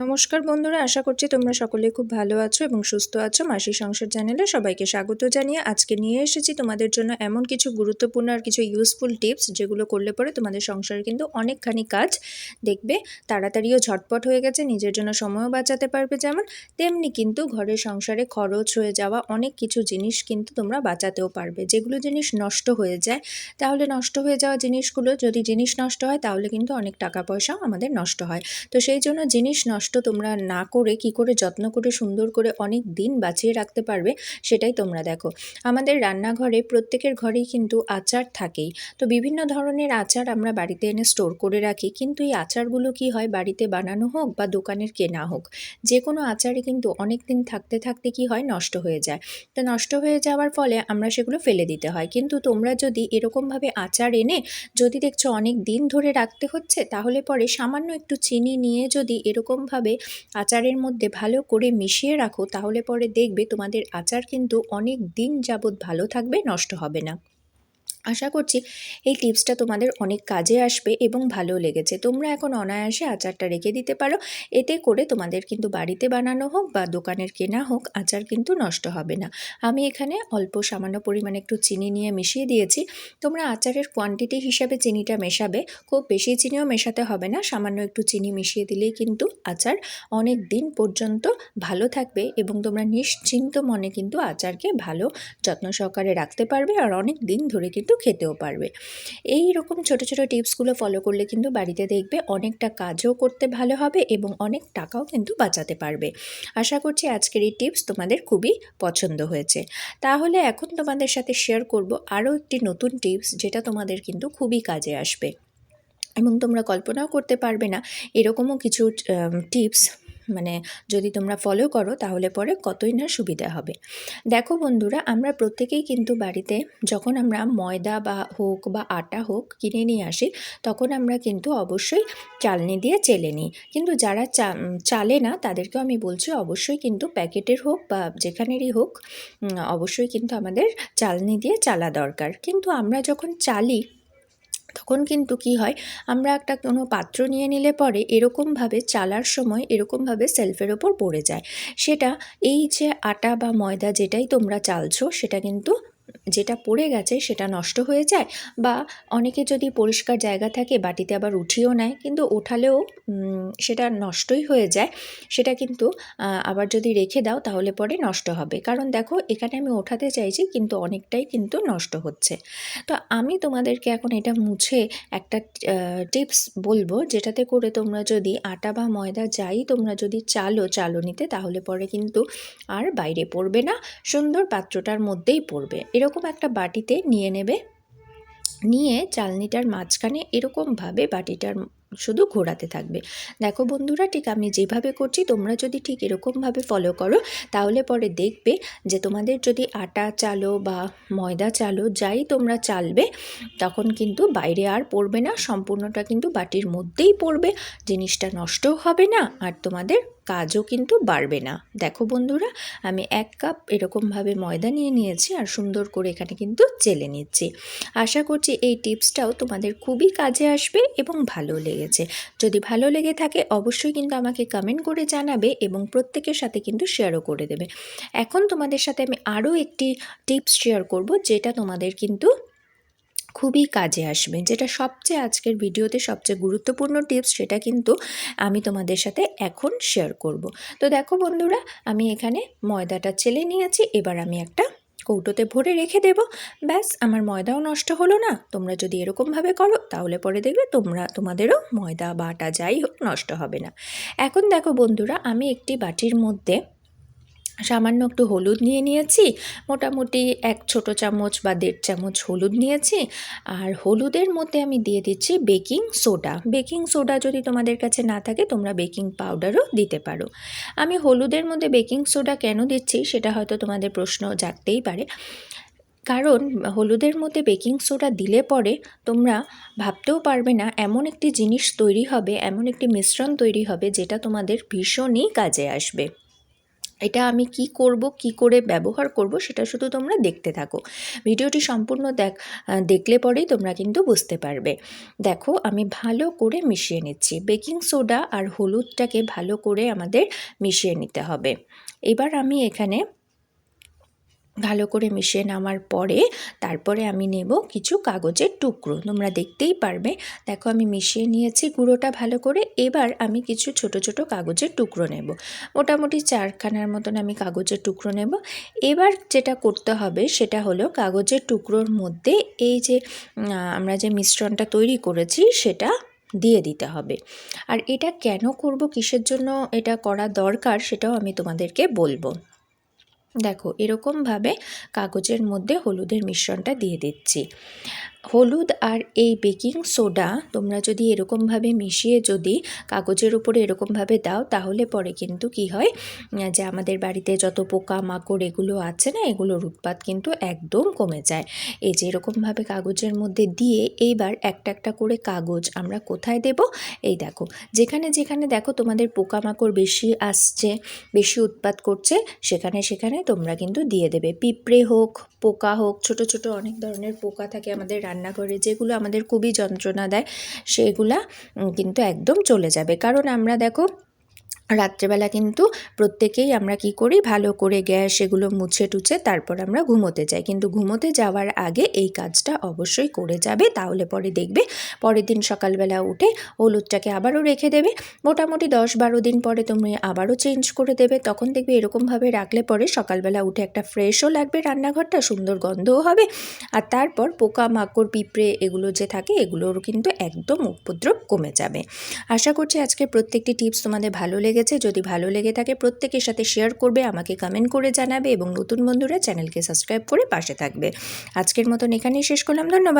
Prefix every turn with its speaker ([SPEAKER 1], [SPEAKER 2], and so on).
[SPEAKER 1] নমস্কার বন্ধুরা, আশা করছি তোমরা সকলে খুব ভালো আছো এবং সুস্থ আছো। মাসি সংসার চ্যানেলে সবাইকে স্বাগত জানিয়ে আজকে নিয়ে এসেছি তোমাদের জন্য এমন কিছু গুরুত্বপূর্ণ আর কিছু ইউজফুল টিপস যেগুলো করলে পরে তোমাদের সংসারে কিন্তু অনেকখানি কাজ দেখবে। তাড়াতাড়িও ঝটপট হয়ে গেছে, নিজের জন্য সময়ও বাঁচাতে পারবে যেমন, তেমনি কিন্তু ঘরের সংসারে খরচ হয়ে যাওয়া অনেক কিছু জিনিস কিন্তু তোমরা বাঁচাতেও পারবে। যেগুলো জিনিস নষ্ট হয়ে যায়, তাহলে নষ্ট হয়ে যাওয়া জিনিসগুলো যদি জিনিস নষ্ট হয়, তাহলে কিন্তু অনেক টাকা পয়সাও আমাদের নষ্ট হয়। তো সেই জন্য জিনিস নষ্ট তোমরা না করে, কি করে যত্ন করে, সুন্দর করে অনেক দিন বাঁচিয়ে রাখতে পারবে, সেটাই তোমরা দেখো। আমাদের রান্নাঘরে প্রত্যেকের ঘরেই কিন্তু আচার থাকেই। তো বিভিন্ন ধরনের আচার আমরা বাড়িতে এনে স্টোর করে রাখি। কিন্তু এই আচারগুলো কি হয়? বাড়িতে বানানো হোক বা দোকানের কেনা হোক যে কোনো আচারই কিন্তু অনেক দিন থাকতে থাকতে কি হয়? নষ্ট হয়ে যায়। তো নষ্ট হয়ে যাওয়ার ফলে আমরা সেগুলো ফেলে দিতে হয়। কিন্তু তোমরা যদি এরকমভাবে আচার এনে যদি দেখছ অনেক দিন ধরে রাখতে হচ্ছে, তাহলে পরে সামান্য একটু চিনি নিয়ে যদি এরকমভাবে আচারের মধ্যে ভালো করে মিশিয়ে রাখো, তাহলে পরে দেখবে তোমাদের আচার কিন্তু অনেক দিন যাবৎ ভালো থাকবে, নষ্ট হবে না। আশা করছি এই টিপসটা তোমাদের অনেক কাজে আসবে এবং ভালো লেগেছে। তোমরা এখন অনায়াসে আচারটা রেখে দিতে পারো। এতে করে তোমাদের কিন্তু বাড়িতে বানানো হোক বা দোকানের কেনা হোক, আচার কিন্তু নষ্ট হবে না। আমি এখানে অল্প সামান্য পরিমাণে একটু চিনি নিয়ে মিশিয়ে দিয়েছি। তোমরা আচারের কোয়ান্টিটি হিসাবে চিনিটা মেশাবে। খুব বেশি চিনিও মেশাতে হবে না। সামান্য একটু চিনি মিশিয়ে দিলেই কিন্তু আচার অনেক দিন পর্যন্ত ভালো থাকবে এবং তোমরা নিশ্চিন্ত মনে কিন্তু আচারকে ভালো যত্ন সহকারে রাখতে পারবে। আর অনেক দিন ধরে কিন্তু কিন্তু খেতেও পারবে। এই রকম ছোট ছোট টিপসগুলো ফলো করলে কিন্তু বাড়িতে দেখবে অনেকটা কাজও করতে ভালো হবে এবং অনেক টাকাও কিন্তু বাঁচাতে পারবে। আশা করছি আজকের এই টিপস তোমাদের খুবই পছন্দ হয়েছে। তাহলে এখন তোমাদের সাথে শেয়ার করব আরও একটি নতুন টিপস যেটা তোমাদের কিন্তু খুবই কাজে আসবে। এবং তোমরা কল্পনাও করতে পারবে না এরকমও কিছু টিপস মানে যদি তোমরা ফলো করো, তাহলে পরে কতই না সুবিধা হবে। দেখো বন্ধুরা, আমরা প্রত্যেকেই কিন্তু বাড়িতে যখন আমরা ময়দা বা হোক বা আটা হোক কিনে নিয়ে আসি, তখন আমরা কিন্তু অবশ্যই চালনি দিয়ে চেলে নিই। কিন্তু যারা চালে না, তাদেরকেও আমি বলছি অবশ্যই কিন্তু প্যাকেটের হোক বা যেখানেরই হোক অবশ্যই কিন্তু আমাদের চালনি দিয়ে চালা দরকার। কিন্তু আমরা যখন চালি তখন কিন্তু কি হয়, আমরা একটা কোনো পাত্র নিয়ে নিলে পরে এরকমভাবে চালার সময় এরকমভাবে সেলফের ওপর পড়ে যায়। সেটা এই যে আটা বা ময়দা যেটাই তোমরা চালছো, সেটা কিন্তু যেটা পড়ে গেছে সেটা নষ্ট হয়ে যায় বা অনেকে যদি পরিষ্কার জায়গা থাকে বাটিতে আবার উঠিয়েও নেয়, কিন্তু ওঠালেও সেটা নষ্টই হয়ে যায়। সেটা কিন্তু আবার যদি রেখে দাও তাহলে পরে নষ্ট হবে। কারণ দেখো, এখানে আমি ওঠাতে চাইছি কিন্তু অনেকটাই কিন্তু নষ্ট হচ্ছে। তো আমি তোমাদেরকে এখন এটা মুছে একটা টিপস বলব যেটাতে করে তোমরা যদি আটা বা ময়দা যাই তোমরা যদি চালো চালনিতে তাহলে পরে কিন্তু আর বাইরে পড়বে না, সুন্দর পাত্রটার মধ্যেই পড়বে। এরকম একটা বাটিতে নিয়ে নেবে। নিয়ে চালনিটার মাঝখানে এরকমভাবে বাটিটার শুধু ঘোরাতে থাকবে। দেখো বন্ধুরা, ঠিক আমি যেভাবে করছি, তোমরা যদি ঠিক এরকমভাবে ফলো করো, তাহলে পরে দেখবে যে তোমাদের যদি আটা চালো বা ময়দা চালো, যাই তোমরা চালবে, তখন কিন্তু বাইরে আর পড়বে না, সম্পূর্ণটা কিন্তু বাটির মধ্যেই পড়বে, জিনিসটা নষ্টও হবে না, আর তোমাদের কাজও কিন্তু বাড়বে না। দেখো বন্ধুরা, আমি এক কাপ এরকমভাবে ময়দা নিয়ে নিয়েছি আর সুন্দর করে এখানে কিন্তু চেলে নিচ্ছি। আশা করছি এই টিপসটাও তোমাদের খুবই কাজে আসবে এবং ভালো লেগেছে। যদি ভালো লেগে থাকে, অবশ্যই কিন্তু আমাকে কমেন্ট করে জানাবে এবং প্রত্যেকের সাথে কিন্তু শেয়ারও করে দেবে। এখন তোমাদের সাথে আমি আরও একটি টিপস শেয়ার করব, যেটা তোমাদের কিন্তু খুবই কাজে আসবে। যেটা সবচেয়ে আজকের ভিডিওতে সবচেয়ে গুরুত্বপূর্ণ টিপস, সেটা কিন্তু আমি তোমাদের সাথে এখন শেয়ার করব। তো দেখো বন্ধুরা, আমি এখানে ময়দাটা চেলে নিয়েছি, এবার আমি একটা কৌটোতে ভরে রেখে দেব। ব্যাস, আমার ময়দাও নষ্ট হলো না। তোমরা যদি এরকমভাবে করো, তাহলে পরে দেখবে তোমরা, তোমাদেরও ময়দা, বাটা যাই হোক, নষ্ট হবে না। এখন দেখো বন্ধুরা, আমি একটি বাটির মধ্যে সামান্য একটু হলুদ নিয়ে নিয়েছি, মোটামুটি এক ছোট চামচ বা দেড় চামচ হলুদ নিয়েছি, আর হলুদের মধ্যে আমি দিয়ে দিচ্ছি বেকিং সোডা। বেকিং সোডা যদি তোমাদের কাছে না থাকে, তোমরা বেকিং পাউডারও দিতে পারো। আমি হলুদের মধ্যে বেকিং সোডা কেন দিচ্ছি, সেটা হয়তো তোমাদের প্রশ্ন জাগতেই পারে। কারণ, হলুদের মধ্যে বেকিং সোডা দিলে পরে তোমরা ভাবতেও পারবে না, এমন একটি জিনিস তৈরি হবে, এমন একটি মিশ্রণ তৈরি হবে, যেটা তোমাদের ভীষণই কাজে আসবে। এটা আমি কি করব, কি করে ব্যবহার করব সেটা শুধু তোমরা দেখতে থাকো। ভিডিওটি সম্পূর্ণ দেখ দেখলে পরেই তোমরা কিন্তু বুঝতে পারবে। দেখো, আমি ভালো করে মিশিয়ে নিচ্ছি। বেকিং সোডা আর হলুদটাকে ভালো করে আমাদের মিশিয়ে নিতে হবে। এবার আমি এখানে ভালো করে মিশিয়ে নেওয়ার পরে তারপরে আমি নেব কিছু কাগজের টুকরো। তোমরা দেখতেই পারবে। দেখো, আমি মিশিয়ে নিয়েছি গুঁড়োটা ভালো করে। এবার আমি কিছু ছোট ছোট কাগজের টুকরো নেব। মোটামুটি চারখানার মতন আমি কাগজের টুকরো নেব। এবার যেটা করতে হবে সেটা হলো কাগজের টুকরোর মধ্যে এই যে আমরা যে মিশ্রণটা তৈরি করেছি সেটা দিয়ে দিতে হবে। আর এটা কেন করব? কিসের জন্য এটা করা দরকার? সেটাও আমি তোমাদেরকে বলব। দেখো, এরকমভাবে কাগজের মধ্যে হলুদের মিশ্রণটা দিয়ে দিচ্ছি। হলুদ আর এই বেকিং সোডা তোমরা যদি এরকমভাবে মিশিয়ে যদি কাগজের উপরে এরকমভাবে দাও, তাহলে পরে কিন্তু কি হয় যে আমাদের বাড়িতে যত পোকা মাকড় এগুলো আছে না এগুলোর উৎপাত কিন্তু একদম কমে যায়। এই যে এরকমভাবে কাগজের মধ্যে দিয়ে এইবার একটা একটা করে কাগজ আমরা কোথায় দেব? এই দেখো, যেখানে যেখানে দেখো তোমাদের পোকামাকড় বেশি আসছে, বেশি উৎপাত করছে, সেখানে সেখানে তোমরা কিন্তু দিয়ে দেবে। পিঁপড়ে হোক, পোকা হোক, ছোট ছোট অনেক ধরনের পোকা থাকে আমাদের রান্নাঘরে, যেগুলো আমাদের খুবই যন্ত্রণা দেয়, সেগুলা কিন্তু একদম চলে যাবে। কারণ আমরা দেখো রাত্রেবেলা কিন্তু প্রত্যেকেই আমরা কি করি? ভালো করে গ্যাস এগুলো মুছে টুছে তারপর আমরা ঘুমোতে যাই। কিন্তু ঘুমোতে যাওয়ার আগে এই কাজটা অবশ্যই করে যাবে। তাহলে পরে দেখবে, পরের দিন সকালবেলা উঠে হলুদটাকে আবারও রেখে দেবে। মোটামুটি দশ বারো দিন পরে তুমি আবারও চেঞ্জ করে দেবে। তখন দেখবে এরকমভাবে রাখলে পরে সকালবেলা উঠে একটা ফ্রেশও লাগবে রান্নাঘরটা, সুন্দর গন্ধও হবে। আর তারপর পোকা মাকড় পিঁপড়ে এগুলো যে থাকে এগুলোর কিন্তু একদম উপদ্রব কমে যাবে। আশা করছি আজকে প্রত্যেকটি টিপস তোমাদের ভালো লেগেছে যদি ভালো লেগে থাকে প্রত্যেকের সাথে শেয়ার করবে, আমাকে কমেন্ট করে জানাবে এবং নতুন বন্ধুরা চ্যানেলকে সাবস্ক্রাইব করে পাশে থাকবে। আজকের মতন এখানেই শেষ করলাম, ধন্যবাদ।